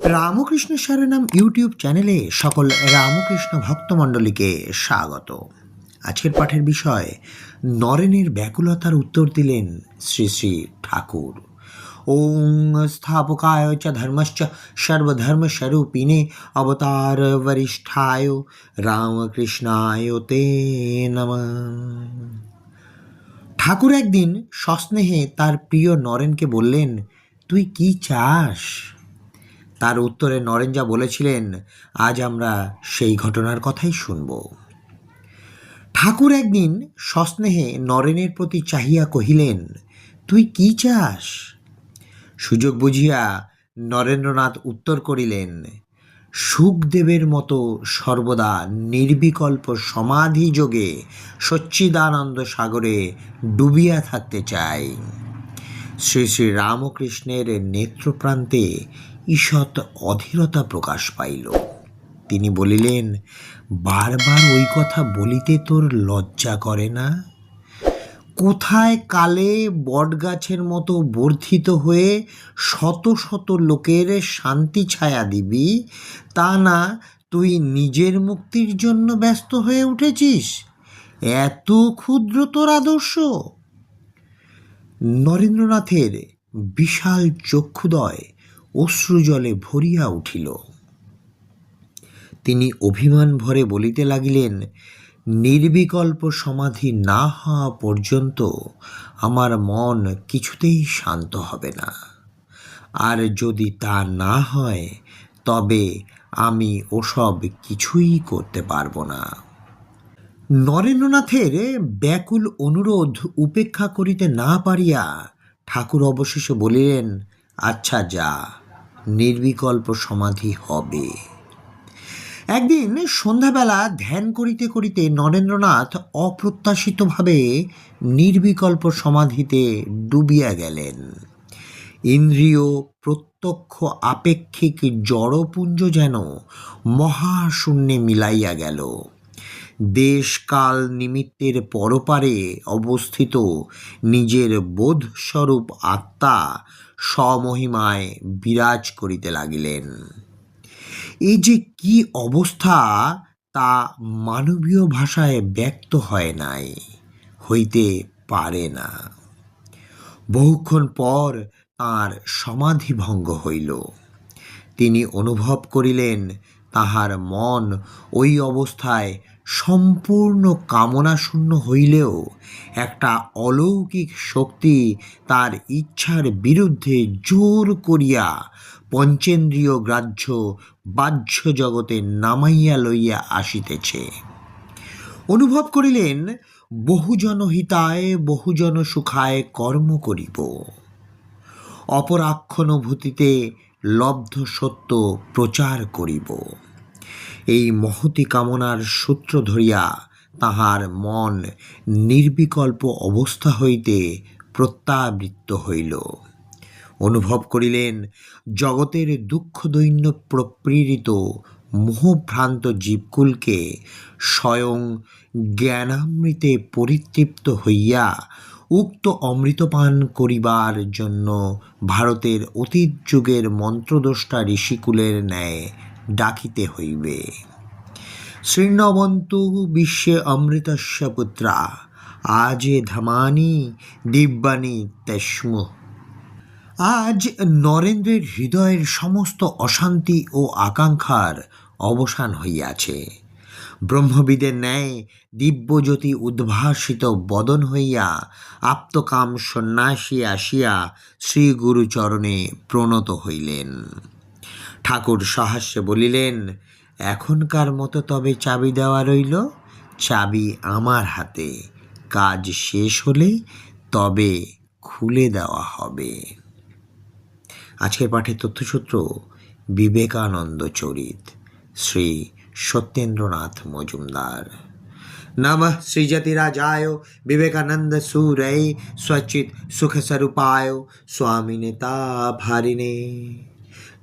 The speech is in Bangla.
রামকৃষ্ণ নাম ইউটিউব চ্যানেলে সকল রামকৃষ্ণ ভক্তমণ্ডলীকে স্বাগত। আজকের পাঠের বিষয়, নরেনের ব্যাকুলতার উত্তর দিলেন শ্রী শ্রী ঠাকুর। ওং স্থাপকায় চ ধর্মশ্চ সর্বধর্মস্বরূপিণে অবতার বরিষ্ঠায় রামকৃষ্ণায় তে নমঃ। ঠাকুর একদিন সস্নেহে তার প্রিয় নরেনকে বললেন, তুই কি চাস? তার উত্তরে নরেন যা বলেছিলেন, আজ আমরা সেই ঘটনার কথাই শুনব। ঠাকুর একদিন সস্নেহে নরেনের প্রতি চাহিয়া কহিলেন, তুই কি চাস? সুযোগ বুঝিয়া নরেন্দ্রনাথ উত্তর করিলেন, সুখদেবের মতো সর্বদা নির্বিকল্প সমাধি যোগে সচ্চিদানন্দ সাগরে ডুবিয়া থাকতে চাই। শ্রী শ্রী রামকৃষ্ণের নেত্রপ্রান্তে ঈষৎ অধীরতা প্রকাশ পাইল। তিনি বলিলেন, বারবার ওই কথা বলিতে তোর লজ্জা করে না? কোথায় কালে বটগাছের মতো বর্ধিত হয়ে শত শত লোকের শান্তি ছায়া দিবি? তা না, তুই নিজের মুক্তির জন্য ব্যস্ত হয়ে উঠেছিস। এত ক্ষুদ্র তোর আদর্শ। নরেন্দ্রনাথের বিশাল চক্ষুদয় অশ্রুজলে ভরিয়া উঠিল। তিনি অভিমান ভরে বলিতে লাগিলেন, নির্বিকল্প সমাধি না হওয়া পর্যন্ত আমার মন কিছুতেই শান্ত হবে না। আর যদি তা না হয়, তবে আমি ওসব কিছুই করতে পারব না। নরেন্দ্রনাথের ব্যাকুল অনুরোধ উপেক্ষা করিতে না পারিয়া ঠাকুর অবশেষে বলিলেন আচ্ছা যা নির্বিকল্প সমাধি হবে। একদিন সন্ধ্যাবেলা ধ্যান করিতে করিতে নরেন্দ্রনাথ অপ্রত্যাশিতভাবে নির্বিকল্প সমাধিতে ডুবিয়া গেলেন। ইন্দ্রিয় প্রত্যক্ষ আপেক্ষিক জড়পুঞ্জ যেন মহাশূন্যে মিলাইয়া গেল। দেশকাল নিমিত্তের পরপারে অবস্থিত নিজের বোধস্বরূপ আত্মা স্বমহিমায় বিরাজ করিতে লাগিলেন। এই যে কি অবস্থা, তা মানবীয় ভাষায় ব্যক্ত হয় নাই, হইতে পারে না। বহুক্ষণ পর তাঁর সমাধিভঙ্গ হইল। তিনি অনুভব করিলেন তাহার মন ওই অবস্থায় সম্পূর্ণ কামনাশূন্য হইলেও একটা অলৌকিক শক্তি তার ইচ্ছার বিরুদ্ধে জোর করিয়া পঞ্চেন্দ্রিয় গ্রাহ্য বাহ্য জগতে নামাইয়া লইয়া আসিতেছে। অনুভব করিলেন, বহুজন হিতায়, বহুজন সুখায় কর্ম করিব। অপরাক্ষণভূতিতে লব্ধ সত্য প্রচার করিব। এই মহতি কামনার সূত্র ধরিয়া তাহার মন নির্বিকল্প অবস্থা হইতে প্রত্যাবৃত্ত হইল। অনুভব করিলেন, জগতের দুঃখ দৈন্য প্রপ্রেরিত মোহভ্রান্ত জীবকুলকে স্বয়ং জ্ঞানামৃতে পরিতৃপ্ত হইয়া উক্ত অমৃতপান করিবার জন্য ভারতের অতীত যুগের মন্ত্রদ্রষ্টা ঋষিকুলের ন্যায় ডাকিতে হইবে। শৃণ্বন্তু বিশ্বে অমৃতস্য পুত্রা, আজে ধামানি দিব্যানি তেস্মু আজ নরেন্দ্রের হৃদয়ের সমস্ত অশান্তি ও আকাঙ্ক্ষার অবসান হইয়াছে। ব্রহ্মবিদের ন্যায় দিব্যজ্যোতি উদ্ভাসিত বদন হইয়া আপ্তকাম সন্ন্যাসী আসিয়া শ্রীগুরুচরণে প্রণত হইলেন। ঠাকুর সহাস্যে বলিলেন, এখনকার মতো তবে চাবি দেওয়া রইল। চাবি আমার হাতে। কাজ শেষ হলে তবে খুলে দেওয়া হবে। আজকের পাঠের তথ্যসূত্র, বিবেকানন্দ চরিত, শ্রী সত্যেন্দ্রনাথ মজুমদার। নম শ্রীজতিরাজায় বিবেকানন্দ সুরে সচিত সুখস্বরূপায়, স্বামী নেতা ভারিণে।